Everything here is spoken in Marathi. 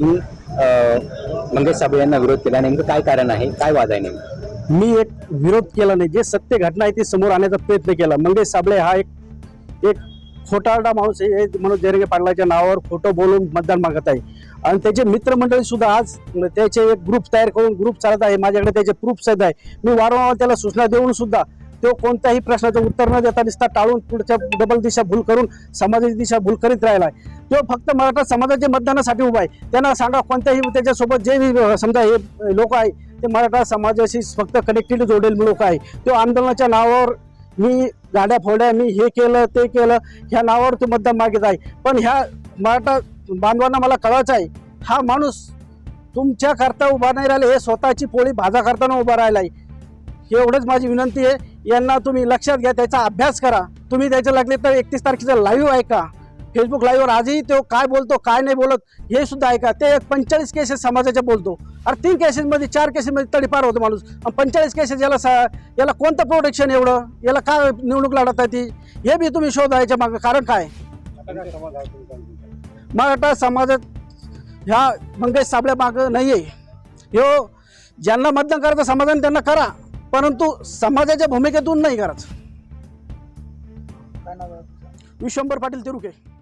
की मंगेश साबळे यांना विरोध केला. नेमकं काय कारण आहे? काय वाद आहे नेमकं? मी एक विरोध केला नाही. जे सत्य घटना आहे ती समोर आणण्याचा प्रयत्न केला. मंगेश साबळे हा एक एक खोटारडा माणूस आहे. मनोज जरगे पाटलाच्या नावावर खोटं बोलून मतदान मागत आहे. आणि त्याचे मित्रमंडळी सुद्धा आज त्याचे एक ग्रुप तयार करून ग्रुप चालत आहे. माझ्याकडे त्याचे प्रूफ सहित आहे मी वारंवार त्याला सूचना देऊन सुद्धा तो कोणत्याही प्रश्नाचं उत्तर न देता दिसता टाळून पुढच्या डबल दिशा भूल करून समाजाची दिशा भूल करीत राहिला आहे तो फक्त मराठा समाजाच्या मतदानासाठी उभा आहे. त्यांना सांगा कोणत्याही त्याच्यासोबत जे बी, समजा हे लोक आहे ते मराठा समाजाशी फक्त कनेक्टेड जोडेल लोक आहे. तो आंदोलनाच्या नावावर मी गाड्या फोड्या मी हे केलं ते केलं ह्या नावावर तो मतदान मागित आहे. पण ह्या मराठा बांधवांना मला कळायचं आहे हा माणूस तुमच्या करता उभा नाही राहिला हे स्वतःची पोळी भाजा करताना उभा राहिला आहे एवढंच माझी विनंती आहे. यांना तुम्ही लक्षात घ्या त्याचा अभ्यास करा. तुम्ही त्याच्या लागले तर एकतीस तारखेचा लाईव्ह ऐका. फेसबुक लाईव्हवर आजही तो काय बोलतो काय नाही बोलत हे सुद्धा ऐका. ते एक पंचेचाळीस केसेस समाजाच्या बोलतो. अरे तीन केसेसमध्ये चार केसेसमध्ये तडीपार होतो माणूस. पंचेचाळीस केसेस याला सा याला कोणतं प्रोटेक्शन एवढं? याला काय निवडणूक लढत आहे ती हे बी तुम्ही शोधायच्या मागं. कारण काय? मराठा समाजात ह्या मंगेश साबळ्या मागं नाही आहे ह्यो ज्यांना मतदान करायचं समाधान त्यांना करा. परंतु समाजाच्या भूमिकेतून नाही करायचं. विश्वंभर पाटील तिरुके.